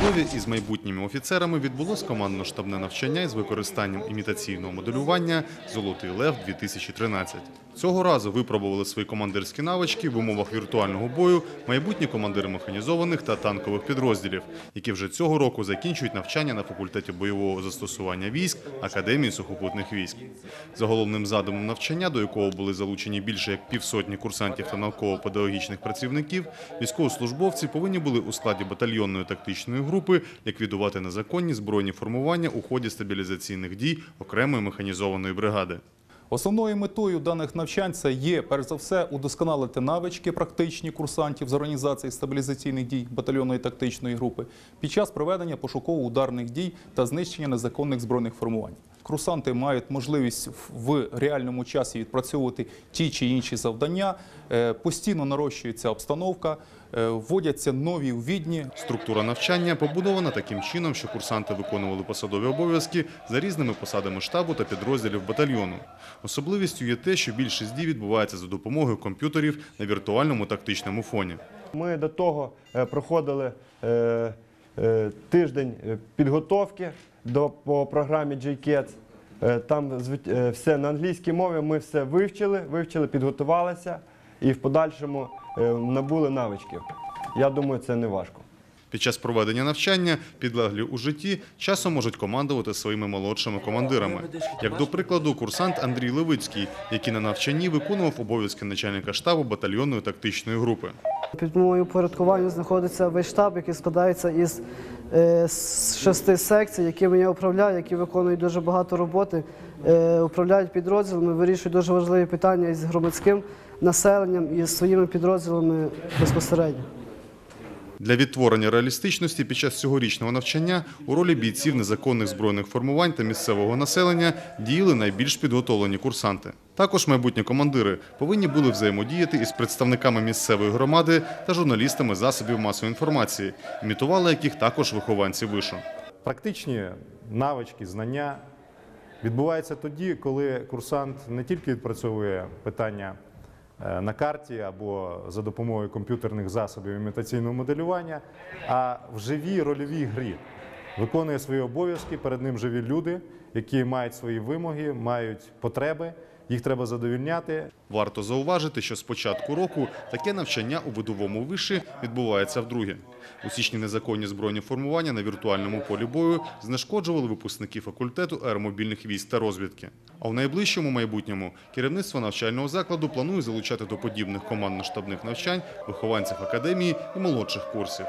Львові із майбутніми офіцерами відбулось командно-штабне навчання із використанням імітаційного моделювання Золотий Лев 2013 Цього разу випробували свої командирські навички в умовах віртуального бою майбутні командири механізованих та танкових підрозділів, які вже цього року закінчують навчання на факультеті бойового застосування військ Академії сухопутних військ. За головним задумом навчання, до якого були залучені більше як півсотні курсантів та науково-педагогічних працівників, військовослужбовці повинні були у складі батальйонної тактичної групи ліквідувати незаконні збройні формування у ході стабілізаційних дій окремої механізованої бригади. Основною метою даних навчань це є перш за все удосконалити навички практичні курсантів з організації стабілізаційних дій батальйонної тактичної групи під час проведення пошуково-ударних дій та знищення незаконних збройних формувань. Курсанти мають можливість в реальному часі відпрацьовувати ті чи інші завдання. Е, Постійно нарощується обстановка, е, вводяться нові увідні, Структура навчання побудована таким чином, що курсанти виконували посадові обов'язки за різними посадами штабу та підрозділів батальйону. Особливістю є те, що більшість дій відбувається за допомогою комп'ютерів на віртуальному тактичному фоні. Ми до того е, проходили тиждень е, підготовки до, по програмі JCATS. Е, Там е, все на англійській мові, ми все вивчили, вивчили, підготувалися і в подальшому е, набули навичків. Я думаю, це не важко. Під час проведення навчання підлеглі у житті часом можуть командувати своїми молодшими командирами. Як до прикладу, курсант Андрій Левицький, який на навчанні виконував обов'язки начальника штабу батальйонної тактичної групи. Під моєю порядкуванням знаходиться весь штаб, який складається із е, шести секцій, якими я управляю, які виконують дуже багато роботи, е, управляють підрозділами, вирішують дуже важливі питання із громадським населенням і своїми підрозділами безпосередньо. Для відтворення реалістичності під час цьогорічного навчання у ролі бійців незаконних збройних формувань та місцевого населення діяли найбільш підготовлені курсанти. Також майбутні командири повинні були взаємодіяти із представниками місцевої громади та журналістами засобів масової інформації, імітували яких також вихованці вишу. Практичні навички, знання відбуваються тоді, коли курсант не тільки відпрацьовує питання на карті або за допомогою комп'ютерних засобів імітаційного моделювання, а в живій рольовій грі виконує свої обов'язки. Перед ним живі люди, які мають свої вимоги, мають потреби. Їх треба задовільняти. Варто зауважити, що з початку року таке навчання у видовому виші відбувається вдруге. У січні незаконні збройні формування на віртуальному полі бою знешкоджували випускники факультету аеромобільних військ та розвідки. А в найближчому майбутньому керівництво навчального закладу планує залучати до подібних командно-штабних навчань вихованців академії і молодших курсів.